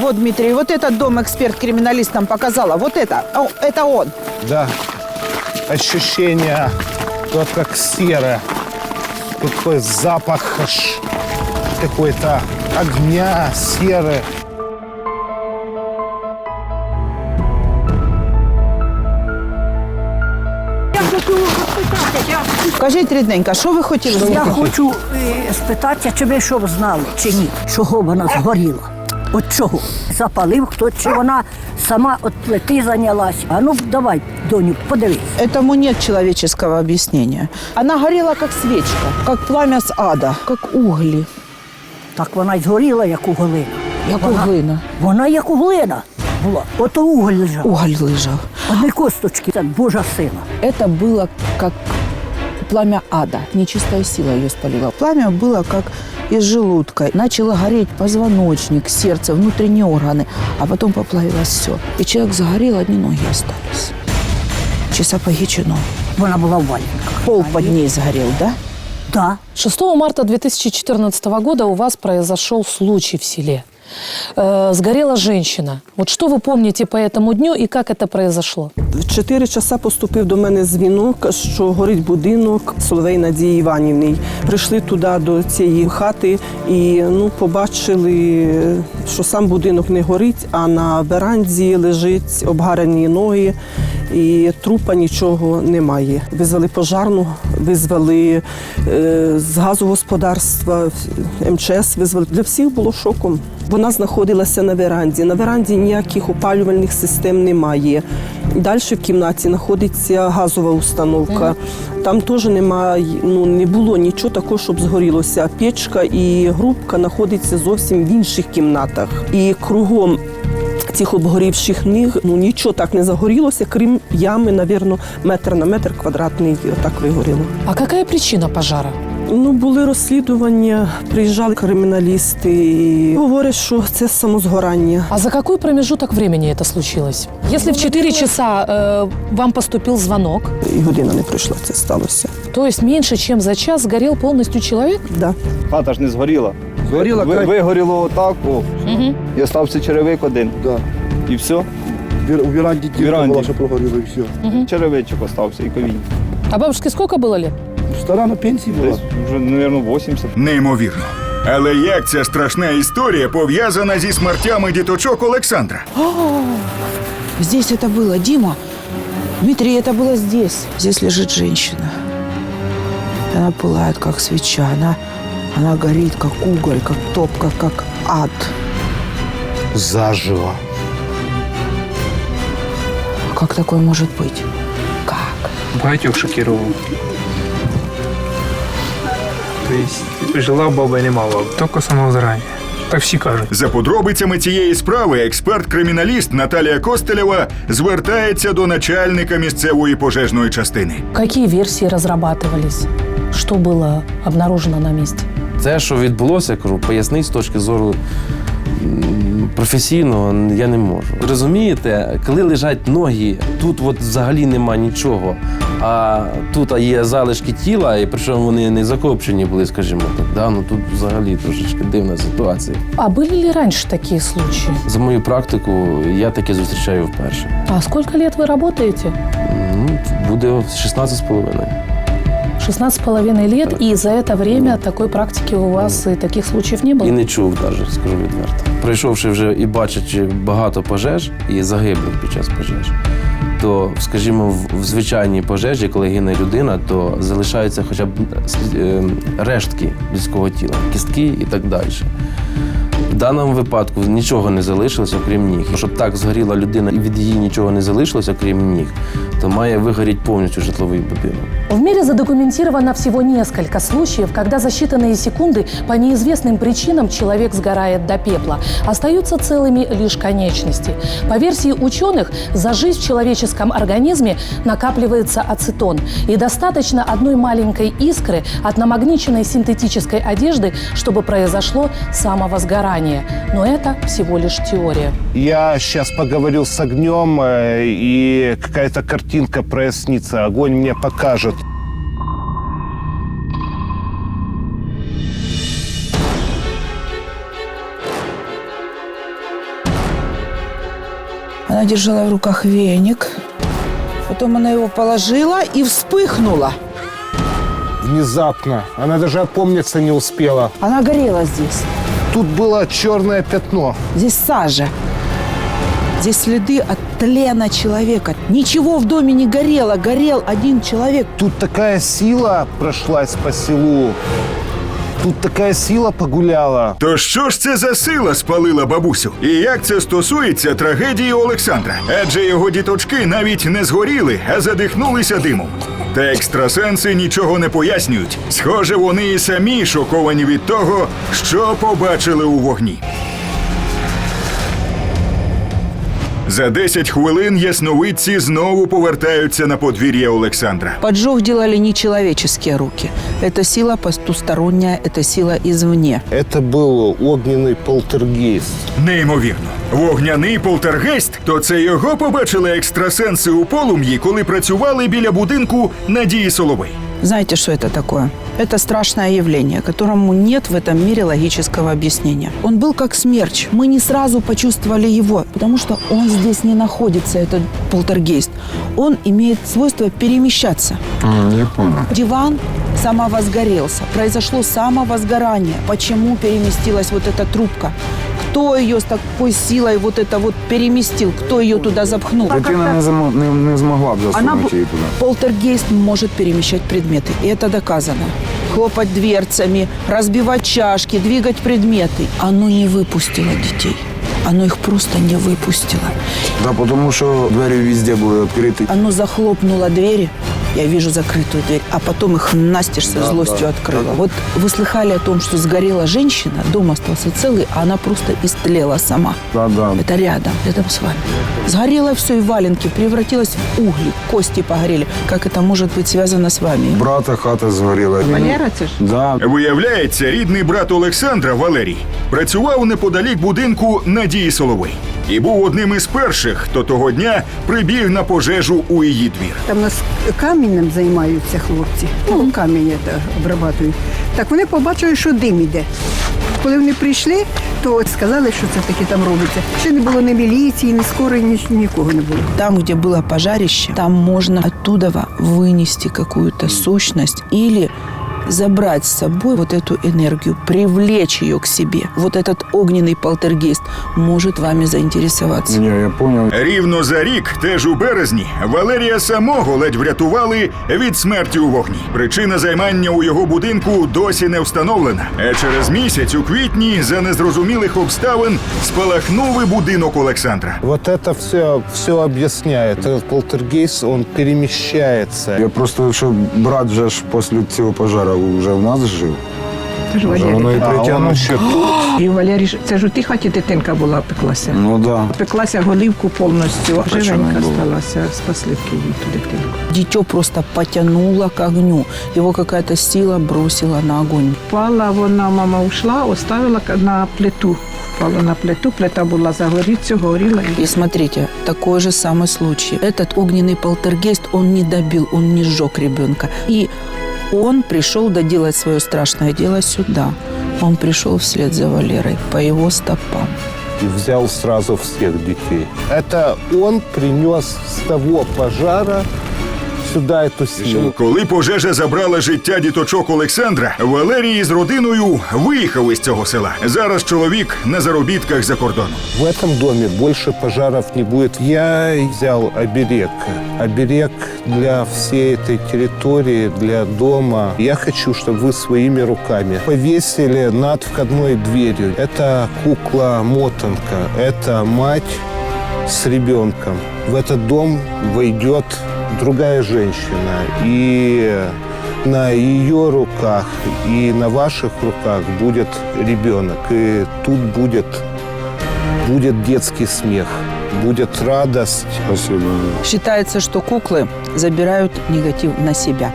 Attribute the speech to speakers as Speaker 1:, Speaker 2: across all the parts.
Speaker 1: Вот, Дмитрий, вот этот дом эксперт-криминалист нам показала. Вот это. О, это он.
Speaker 2: Да. Ощущение вот как серое. Такой запах аж какой-то огня, серы.
Speaker 1: Скажіть, рідненька, що ви хотіли
Speaker 3: Я
Speaker 1: знати?
Speaker 3: хочу е, спитатися, чи ви щоб знали, чи ні, чого вона згоріла. От чого? Запалив хтось, чи вона сама от плити зайнялась. А ну давай, доню, подивись.
Speaker 1: Этому нет человеческого объяснения. Она горела, как свечка, как пламя с ада, как угли.
Speaker 3: Так вона й згоріла, як углина.
Speaker 1: Як
Speaker 3: Вона-
Speaker 1: углина.
Speaker 3: Вона як углина була. Ото уголь лежав.
Speaker 1: Уголь лежал.
Speaker 3: Одні косточки, це Божа сила.
Speaker 1: Это было как пламя ада. Нечистая сила ее спалила. Пламя было как из желудка. Начало гореть позвоночник, сердце, внутренние органы. А потом поплавилось все. И человек загорел, одни ноги остались. Чи сапоги, чи ноги.
Speaker 3: Вона була в валенках.
Speaker 1: Пол под ней сгорел, да?
Speaker 3: Да.
Speaker 4: 6 марта 2014 года у вас произошел случай в селе. Э, сгорела женщина. Вот что вы помните по этому дню и как это произошло?
Speaker 5: В 4 часа поступив до мене дзвінок, що горить будинок Соловей Надії Іванівни. Прийшли туди до цієї хати і ну, побачили, що сам будинок не горить, а на веранді лежить обгарені ноги. І трупа нічого немає. Визвали пожарну, визвали е, з газогосподарства, МЧС визвали. Для всіх було шоком. Вона знаходилася на веранді. На веранді ніяких опалювальних систем немає. Далі в кімнаті знаходиться газова установка. Там теж немає, ну не було нічого такого, щоб згорілося. Печка і грубка знаходиться зовсім в інших кімнатах. І кругом цих обгорівших ніг ну нічого так не загорілося, крім ями, навірно, метр на метр квадратний. Отак вигоріло.
Speaker 4: А какая причина пожара?
Speaker 5: Ну, були розслідування, приїжджали криміналісти і говорять, що це самозгорання.
Speaker 4: А за какой промежуток времени это случилось? Если в 4 часа э, вам поступил звонок,
Speaker 5: І година не пройшла, це сталося.
Speaker 4: то есть меньше чем за час сгорел полностью человек?
Speaker 5: Да.
Speaker 6: Хата ж не згоріла.
Speaker 7: Згоріла
Speaker 6: Ви,
Speaker 7: край-
Speaker 6: вигоріло отак, о,
Speaker 4: Мгм.
Speaker 6: і остався черевик один.
Speaker 7: Да.
Speaker 6: І все.
Speaker 7: Вір- У віранді тільки
Speaker 6: Віранді.
Speaker 7: була, що прогоріло і все.
Speaker 6: Черевичок остався і ковінь.
Speaker 4: А бабушке сколько было лет?
Speaker 7: Стара на пенсії була.
Speaker 6: Десь вже, мабуть, 80.
Speaker 8: Неймовірно. Але як ця страшна історія пов'язана зі смертями діточок Олександра?
Speaker 1: Здесь это было, Дима. Дмитрий, это было здесь. Здесь лежит женщина. Она пылает, как свеча. Она, она горит, как уголь, как топка, как ад.
Speaker 2: Заживо.
Speaker 1: Как такое может быть? Как?
Speaker 9: багатьох шокировал. То есть жила баба и нема баби. Только самозрання. Так всі кажуть.
Speaker 8: За подробицями цієї справи експерт-криміналіст Наталія Костелєва звертається до начальника місцевої пожежної частини.
Speaker 4: Какие версии разрабатывались? Что было обнаружено на месте?
Speaker 10: Це, що відбулося, я кажу, пояснити з точки зору професійного я не можу. Розумієте, коли лежать ноги, тут от взагалі нема нічого, а тут є залишки тіла, і причому вони не закопчені були, скажімо так. Да? Ну, тут взагалі трошечки дивна ситуація.
Speaker 4: А были ли раньше такие случаи?
Speaker 10: За мою практику я таке зустрічаю вперше.
Speaker 4: А сколько лет вы работаете?
Speaker 10: Ну, буде 16 з половиною.
Speaker 4: 16 с половиной лет, и за это время такой практики у вас и таких случаев не было?
Speaker 10: І не чув навіть, скажу відверто. Пройшовши вже і бачачи багато пожеж і загиблих під час пожеж, то, скажімо, в, в звичайній пожежі, коли гине людина, то залишаються хоча б е, рештки людського тіла, кістки і так далі. В даному випадку нічого не залишилось, окрім ніг. Щоб так згоріла людина і від її нічого не залишилось, окрім ніг, то має вигоріти повністю житловий будинок.
Speaker 4: В мире задокументировано всего несколько случаев, когда за считанные секунды по неизвестным причинам человек сгорает до пепла. Остаются целыми лишь конечности. По версии ученых, за жизнь в человеческом организме накапливается ацетон. И достаточно одной маленькой искры от намагниченной синтетической одежды, чтобы произошло самовозгорание. Но это всего лишь теория.
Speaker 2: Я сейчас поговорил с огнем, э, и какая-то картинка прояснится. Огонь мне покажет.
Speaker 1: Она держала в руках веник. Потом она его положила и вспыхнула.
Speaker 2: Внезапно. Она даже опомниться не успела.
Speaker 1: Она горела здесь.
Speaker 2: Тут было черное пятно.
Speaker 1: Здесь сажа. Здесь следы от тлена человека. Ничего в доме не горело. Горел один человек.
Speaker 2: Тут такая сила прошлась по селу. Тут такая сила погуляла.
Speaker 8: То що ж це за сила спалила бабусю? І як це стосується трагедії Олександра? Адже його діточки навіть не згоріли, а задихнулися димом. Та екстрасенси нічого не пояснюють. Схоже, вони і самі шоковані від того, що побачили у вогні. За 10 хвилин ясновидці знову повертаються на подвір'я Олександра.
Speaker 1: Поджог делали нечеловеческие руки. Это сила потусторонняя, это сила извне.
Speaker 2: Это был огненный полтергейст.
Speaker 8: Неймовірно. Вогняний полтергейст, то це його побачили екстрасенси у полум'ї, коли працювали біля будинку Надії Соловей.
Speaker 1: Знаете, что это такое? Это страшное явление, которому нет в этом мире логического объяснения. Он был как смерч. Мы не сразу почувствовали его, потому что он здесь не находится, этот полтергейст. Он имеет свойство перемещаться.
Speaker 7: Я понял.
Speaker 1: Диван самовозгорелся. Произошло самовозгорание. Почему переместилась вот эта трубка? Кто ее с такой силой вот это вот переместил? Кто ее туда запхнул?
Speaker 7: Дитина не, замо- не, не змогла б засунути її туди.
Speaker 1: Полтергейст может перемещать предметы, и это доказано. Хлопать дверцами, разбивать чашки, двигать предметы. Оно не выпустило детей. Оно их просто не выпустило.
Speaker 7: Да, тому що двері везде були відкриті.
Speaker 1: Оно захлопнуло двери, я вижу закрытую дверь, а потом их настежь со злостью открыло. Вот вы слыхали о том, что сгорела женщина, дом остался целый, а она просто истлела сама.
Speaker 7: Да, да.
Speaker 1: Это рядом, рядом с вами. Сгорело все, и валенки превратилось в угли, кости погорели. Как это может быть связано с вами?
Speaker 7: Брата хата згоріла. Валера це ж? Да.
Speaker 8: Виявляється, рідний брат Олександра Валерій працював неподалік будинку Надії Соловей і був одним із перших, хто того дня прибіг на пожежу у її двір.
Speaker 11: Там у нас камінням займаються хлопці. Ну, камінь обрабатують. Так вони побачили, що дим іде. Коли вони прийшли, то сказали, що це таке там робиться. Ще не було ні міліції, ні скорої, ні, нікого не було.
Speaker 1: Там, где было пожарище, там можно оттуда вынести какую-то сущность или забрать с собой вот эту энергию, привлечь ее к себе. Вот этот огненный полтергейст может вами заинтересоваться.
Speaker 7: Ні, я понял.
Speaker 8: Рівно за рік, теж у березні, Валерія самого ледь врятували від смерті у вогні. Причина займання у його будинку досі не встановлена. А через місяць, у квітні, за незрозумілих обставин спалахнув і будинок Олександра.
Speaker 2: Вот это все, все объясняет. Этот полтергейст, он перемещается.
Speaker 7: Я просто, що брат вже ж після цього пожару вже в нас жив. Вже воно і
Speaker 2: А он
Speaker 7: притягнув.
Speaker 2: еще тут.
Speaker 12: І Валерій, ж- це ж у тій хаті дитинка була, пеклася.
Speaker 7: Ну да.
Speaker 12: Пеклася голівку повністю,
Speaker 7: Причому
Speaker 12: живенька
Speaker 7: було.
Speaker 12: сталася, спасли в Києві ту дитинку.
Speaker 1: Дитё просто потянуло к огню. Его какая-то сила бросила на огонь.
Speaker 12: Впала вона, мама ушла, оставила к- на плиту. Впала на плиту, плита була загоріться, горіла.
Speaker 1: И смотрите, такой же самый случай. Этот огненный полтергейст, он не добил, он не сжег ребенка. И он пришел доделать свое страшное дело сюда. Он пришел вслед за Валерой по его стопам.
Speaker 2: и взял сразу всех детей. Это он принес с того пожара сюда эту силу.
Speaker 8: Коли пожежа забрала життя діточок Олександра, Валерій з родиною виїхав із цього села. Зараз чоловік на заробітках за кордоном.
Speaker 2: В этом доме больше пожаров не будет. Я взял оберег. Оберег для всей этой территории, для дома. Я хочу, чтобы вы своими руками повесили над входной дверью. Это кукла-мотанка. Это мать с ребенком. В этот дом войдет другая женщина. И на ее руках и на ваших руках будет ребенок. И тут будет будет детский смех, будет радость.
Speaker 7: Спасибо.
Speaker 1: Считается, что куклы забирают негатив на себя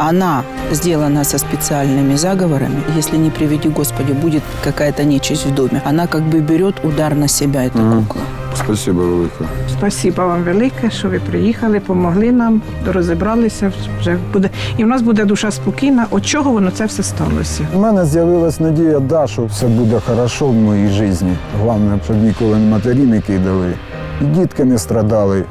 Speaker 1: Она сделана со специальными заговорами. Если не приведи Господи, будет какая-то нечисть в доме. Она как бы берет удар на себя, эта
Speaker 7: Мгм.
Speaker 1: кукла.
Speaker 7: Спасибо велике.
Speaker 12: Спасибо вам велике, що ви приїхали, помогли нам, розібралися. Вже буде і в нас буде душа спокійна. От чого воно це все сталося?
Speaker 7: У мене з'явилась надія, да, що все буде хорошо в моїй житті. Головне, щоб ніколи матері не кидали. і дітки не страдали.